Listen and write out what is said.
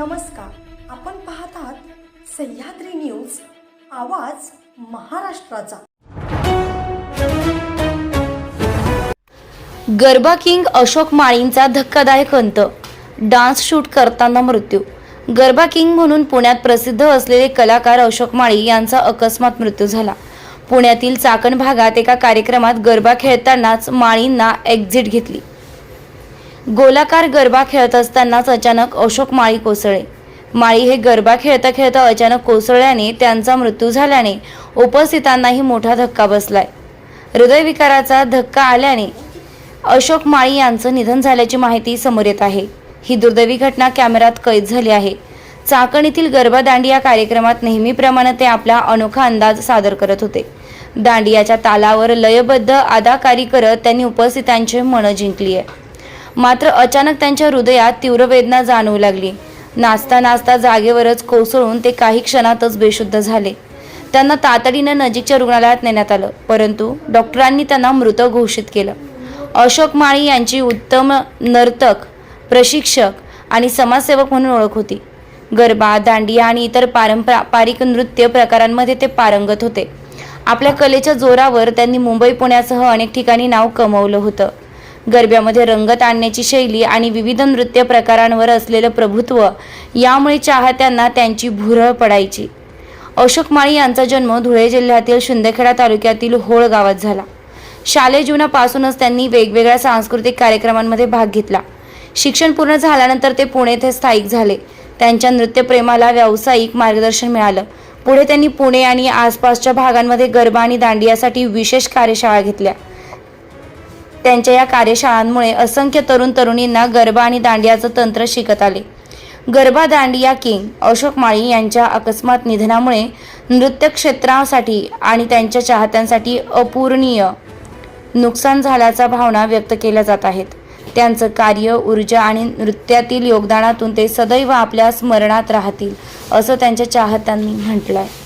नमस्कार. आपण पाहत आहात सह्याद्री न्यूज आवाज महाराष्ट्राचा. गरबा किंग अशोक माळींचा धक्कादायक अंत डान्स शूट करताना मृत्यू. गरबा किंग म्हणून पुण्यात प्रसिद्ध असलेले कलाकार अशोक माळी यांचा अकस्मात मृत्यू झाला. पुण्यातील चाकण भागात एका कार्यक्रमात गरबा खेळतानाच माळींना एक्झिट घेतली. गोलाकार गरबा खेळत असतानाच अचानक अशोक माळी कोसळे माळी हे गरबा खेळता खेळता अचानक कोसळल्याने त्यांचा मृत्यू झाल्याने उपस्थितांनाही मोठा धक्का बसलाय. हृदयविकाराचा धक्का आल्याने अशोक माळी यांचं निधन झाल्याची माहिती समोर येत आहे. ही दुर्दैवी घटना कॅमेऱ्यात कैद झाली आहे. चाकण येथील गरबा दांडिया कार्यक्रमात नेहमीप्रमाणे ते आपला अनोखा अंदाज सादर करत होते. दांडियाच्या तालावर लयबद्ध अदाकारी करत त्यांनी उपस्थितांचे मनं जिंकली आहे मात्र अचानक त्यांच्या हृदयात तीव्र वेदना जाणवू लागली. नाचता नाचता जागेवरच कोसळून ते काही क्षणातच बेशुद्ध झाले. त्यांना तातडीनं नजीकच्या रुग्णालयात नेण्यात आलं परंतु डॉक्टरांनी त्यांना मृत घोषित केलं. अशोक माळी यांची उत्तम नर्तक प्रशिक्षक आणि समाजसेवक म्हणून ओळख होती. गरबा दांडिया आणि इतर पारंपरिक नृत्य प्रकारांमध्ये ते पारंगत होते. आपल्या कलेच्या जोरावर त्यांनी मुंबई पुण्यासह अनेक ठिकाणी नाव कमवलं होतं. गरब्यामध्ये रंगत आणण्याची शैली आणि विविध नृत्य प्रकारांवर असलेलं प्रभुत्व यामुळे चाहत्यांना त्यांची भुरळ पडायची. अशोक माळी यांचा जन्म धुळे जिल्ह्यातील शिंदखेडा तालुक्यातील होळ गावात झाला. शालेय जीवनापासूनच त्यांनी वेगवेगळ्या सांस्कृतिक कार्यक्रमांमध्ये भाग घेतला. शिक्षण पूर्ण झाल्यानंतर ते पुणे येथे स्थायिक झाले. त्यांच्या नृत्यप्रेमाला व्यावसायिक मार्गदर्शन मिळालं. पुढे त्यांनी पुणे आणि आसपासच्या भागांमध्ये गरबा आणि दांडियासाठी विशेष कार्यशाळा घेतल्या. त्यांच्या या कार्यशाळांमुळे असंख्य तरुण तरुणींना गरबा आणि दांडियाचं तंत्र शिकत आले. गरबा दांडिया किंग अशोक माळी यांच्या अकस्मात निधनामुळे नृत्य क्षेत्रासाठी आणि त्यांच्या चाहत्यांसाठी अपूर्णीय नुकसान झाल्याचा भावना व्यक्त केल्या जात आहेत. त्यांचं कार्य ऊर्जा आणि नृत्यातील योगदानातून ते सदैव आपल्या स्मरणात राहतील असं त्यांच्या चाहत्यांनी म्हटलं आहे